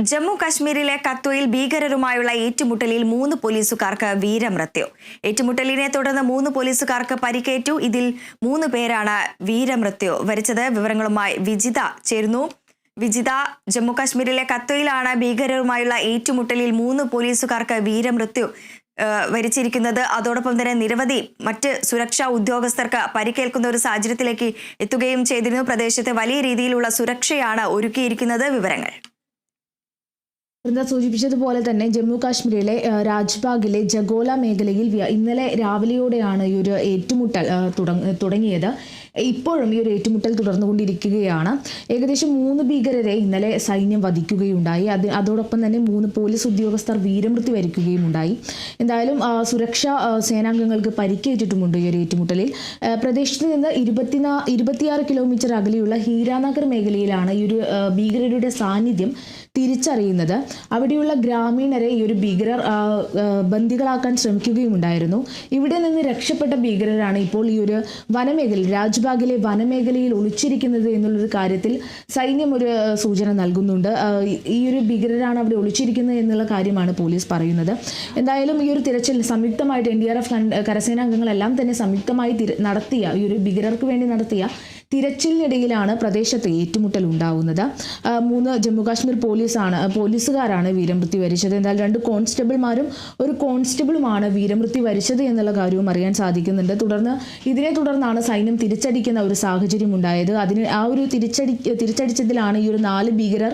ജമ്മു കാശ്മീരിലെ കത്വയിൽ ഭീകരരുമായുള്ള ഏറ്റുമുട്ടലിൽ മൂന്ന് പോലീസുകാർക്ക് വീരമൃത്യു. ഏറ്റുമുട്ടലിനെ തുടർന്ന് മൂന്ന് പോലീസുകാർക്ക് പരിക്കേറ്റു. ഇതിൽ മൂന്ന് പേരാണ് വീരമൃത്യു. വരിച്ചത് വിവരങ്ങളുമായി വിജിത ചേരുന്നു. വിജിത ജമ്മു കാശ്മീരിലെ കത്വയിലാണ് ഭീകരരുമായുള്ള ഏറ്റുമുട്ടലിൽ മൂന്ന് പോലീസുകാർക്ക് വീരമൃത്യു വരിച്ചിരിക്കുന്നത്. അതോടൊപ്പം തന്നെ നിരവധി മറ്റ് സുരക്ഷാ ഉദ്യോഗസ്ഥർക്ക് പരിക്കേൽക്കുന്ന ഒരു സാഹചര്യത്തിലേക്ക് എത്തുകയും ചെയ്തിരുന്നു. പ്രദേശത്ത് വലിയ രീതിയിലുള്ള സുരക്ഷയാണ് ഒരുക്കിയിരിക്കുന്നത്. വിവരങ്ങൾ. വൃന്ദ സൂചിപ്പിച്ചതുപോലെ തന്നെ ജമ്മു കാശ്മീരിലെ രാജ്ബാഗിലെ ജഗോല മേഖലയിൽ ഇന്നലെ രാവിലെയോടെയാണ് ഈ ഒരു ഏറ്റുമുട്ടൽ തുടങ്ങിയത്. ഇപ്പോഴും ഈ ഒരു ഏറ്റുമുട്ടൽ തുടർന്നുകൊണ്ടിരിക്കുകയാണ്. ഏകദേശം മൂന്ന് ഭീകരരെ ഇന്നലെ സൈന്യം വധിക്കുകയുണ്ടായി. അത് അതോടൊപ്പം തന്നെ മൂന്ന് പോലീസ് ഉദ്യോഗസ്ഥർ വീരമൃത്യു വരിക്കുകയും ഉണ്ടായി എന്തായാലും സുരക്ഷാ സേനാംഗങ്ങൾക്ക് പരിക്കേറ്റിട്ടുമുണ്ട് ഈ ഒരു ഏറ്റുമുട്ടലിൽ. പ്രദേശത്ത് നിന്ന് ഇരുപത്തിനാ ഇരുപത്തിയാറ് കിലോമീറ്റർ അകലെയുള്ള ഹീരാനഗർ മേഖലയിലാണ് ഈ ഒരു ഭീകരരുടെ സാന്നിധ്യം തിരിച്ചറിയുന്നത്. അവിടെയുള്ള ഗ്രാമീണരെ ഈ ഒരു ഭീകരർ ബന്ദികളാക്കാൻ ശ്രമിക്കുകയും ഉണ്ടായിരുന്നു ശ്രമിക്കുകയുമുണ്ടായിരുന്നു. ഇവിടെ നിന്ന് രക്ഷപ്പെട്ട ഭീകരരാണ് ഇപ്പോൾ ഈ ഒരു വനമേഖല രാജ്ബാഗിലെ വനമേഖലയിൽ ഒളിച്ചിരിക്കുന്നത് എന്നുള്ളൊരു കാര്യത്തിൽ സൈന്യം ഒരു സൂചന നൽകുന്നുണ്ട്. ഈ- ഒരു ഭീകരരാണ് അവിടെ ഒളിച്ചിരിക്കുന്നത് എന്നുള്ള കാര്യമാണ് പോലീസ് പറയുന്നത്. എന്തായാലും ഈ ഒരു തിരച്ചിൽ സംയുക്തമായിട്ട് എൻ ഡി ആർ എഫ് കരസേനാംഗങ്ങളെല്ലാം തന്നെ സംയുക്തമായി നടത്തിയ ഈ ഒരു ഭീകരർക്ക് വേണ്ടി നടത്തിയ തിരച്ചിലിനിടയിലാണ് പ്രദേശത്ത് ഏറ്റുമുട്ടൽ ഉണ്ടാവുന്നത്. മൂന്ന് ജമ്മുകാശ്മീർ പോലീസാണ് പോലീസുകാരാണ് വീരമൃത്യു വരിച്ചത്. എന്നാൽ രണ്ട് കോൺസ്റ്റബിൾമാരും ഒരു കോൺസ്റ്റബിളുമാണ് വീരമൃത്യു വരിച്ചത് എന്നുള്ള കാര്യവും അറിയാൻ സാധിക്കുന്നുണ്ട്. തുടർന്ന് ഇതിനെ തുടർന്നാണ് സൈന്യം തിരിച്ചടിക്കുന്ന ഒരു സാഹചര്യം ഉണ്ടായത് അതിന് ആ ഒരു തിരിച്ചടി തിരിച്ചടിച്ചതിലാണ് ഈ ഒരു നാല് ഭീകരർ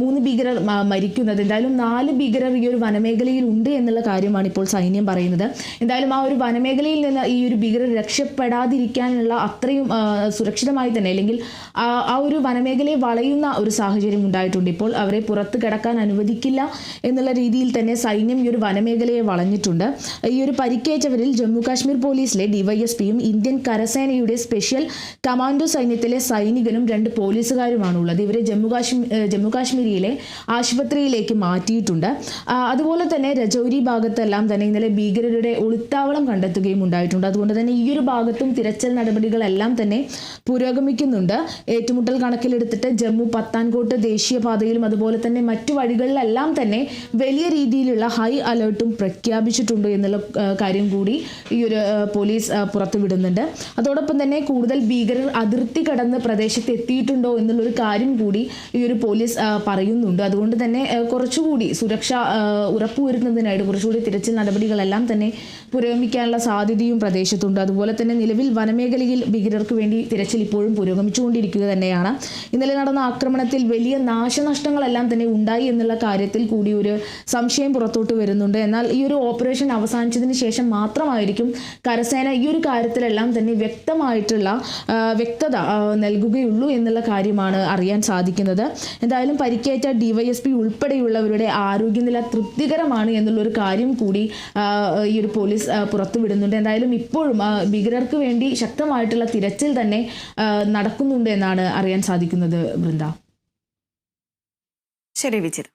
മൂന്ന് ഭീകരർ മരിക്കുന്നത്. എന്തായാലും നാല് ഭീകരർ ഈ ഒരു വനമേഖലയിൽ ഉണ്ട് എന്നുള്ള കാര്യമാണ് ഇപ്പോൾ സൈന്യം പറയുന്നത്. എന്തായാലും ആ ഒരു വനമേഖലയിൽ നിന്ന് ഈ ഒരു ഭീകരർ രക്ഷപ്പെടാതിരിക്കാനുള്ള അത്രയും ആ, സുരക്ഷിതമായി തന്നെ അല്ലെങ്കിൽ ആ ഒരു വനമേഖലയെ വളയുന്ന ഒരു സാഹചര്യം ഉണ്ടായിട്ടുണ്ട്. ഇപ്പോൾ അവരെ പുറത്ത് കിടക്കാൻ അനുവദിക്കില്ല എന്നുള്ള രീതിയിൽ തന്നെ സൈന്യം ഈ ഒരു വനമേഖലയെ വളഞ്ഞിട്ടുണ്ട്. ഈ ഒരു പരിക്കേറ്റവരിൽ ജമ്മു കാശ്മീർ പോലീസിലെ ഡിവൈഎസ്പിയും ഇന്ത്യൻ കരസേനയുടെ സ്പെഷ്യൽ കമാൻഡോ സൈന്യത്തിലെ സൈനികനും രണ്ട് പോലീസുകാരുമാണ് ഉള്ളത് ഇവരെ ജമ്മു കാശ്മീർ ജമ്മു കാശ്മീരിയിലെ ആശുപത്രിയിലേക്ക് മാറ്റിയിട്ടുണ്ട്. അതുപോലെ തന്നെ രജൌരി ഭാഗത്തെല്ലാം തന്നെ ഇന്നലെ ഭീകരരുടെ ഒളിത്താവളം കണ്ടെത്തുകയും ഉണ്ടായിട്ടുണ്ട്. അതുകൊണ്ട് തന്നെ ഈ ഒരു ഭാഗത്തും തിരച്ചിൽ നടപടികളെല്ലാം തന്നെ പുരോഗമിക്കുന്നുണ്ട്. ഏറ്റുമുട്ടൽ കണക്കിലെടുത്തിട്ട് ജമ്മു പത്താൻകോട്ട് ദേശീയപാതയിലും അതുപോലെ തന്നെ മറ്റു വഴികളിലെല്ലാം തന്നെ വലിയ രീതിയിലുള്ള ഹൈ അലേർട്ടും പ്രഖ്യാപിച്ചിട്ടുണ്ട് എന്നുള്ള കാര്യം കൂടി ഈ ഒരു പോലീസ് പുറത്തുവിടുന്നുണ്ട്. അതോടൊപ്പം തന്നെ കൂടുതൽ ഭീകരർ അതിർത്തി കടന്ന് പ്രദേശത്ത് എത്തിയിട്ടുണ്ടോ എന്നുള്ളൊരു കാര്യം കൂടി ഈ ഒരു പോലീസ് പറയുന്നുണ്ട്. അതുകൊണ്ട് തന്നെ കുറച്ചുകൂടി സുരക്ഷ ഉറപ്പുവരുന്നതിനായിട്ട് കുറച്ചുകൂടി തിരച്ചിൽ നടപടികളെല്ലാം തന്നെ പുരോഗമിക്കാനുള്ള സാധ്യതയും പ്രദേശത്തുണ്ട്. അതുപോലെ തന്നെ നിലവിൽ വനമേഖലയിൽ ഭീകരർക്ക് വേണ്ടി തിരച്ചിൽ ഇപ്പോഴും പുരോഗമിച്ചുകൊണ്ടിരിക്കുക തന്നെയാണ്. ഇന്നലെ നടന്ന ആക്രമണത്തിൽ വലിയ നാശനഷ്ടങ്ങളെല്ലാം തന്നെ ഉണ്ടായി എന്നുള്ള കാര്യത്തിൽ കൂടി ഒരു സംശയം പുറത്തോട്ട് വരുന്നുണ്ട്. എന്നാൽ ഈ ഒരു ഓപ്പറേഷൻ അവസാനിച്ചതിന് ശേഷം മാത്രമായിരിക്കും കരസേന ഈ ഒരു കാര്യത്തിലെല്ലാം തന്നെ വ്യക്തമായിട്ടുള്ള വ്യക്തത നൽകുകയുള്ളൂ എന്നുള്ള കാര്യമാണ് അറിയാൻ സാധിക്കുന്നത്. എന്തായാലും പരിക്കേറ്റ ഡിവൈഎസ്പി ഉൾപ്പെടെയുള്ളവരുടെ ആരോഗ്യനില തൃപ്തികരമാണ് എന്നുള്ളൊരു കാര്യം കൂടി ഈ ഒരു പോലീസ് പുറത്തുവിടുന്നുണ്ട്. എന്തായാലും ഇപ്പോഴും ഭീകരർക്ക് വേണ്ടി ശക്തമായിട്ടുള്ള തിരച്ചിൽ തന്നെ നടക്കുന്നുണ്ട് എന്നാണ് അറിയാൻ സാധിക്കുന്നത് വൃന്ദ. ശരി വിജിത.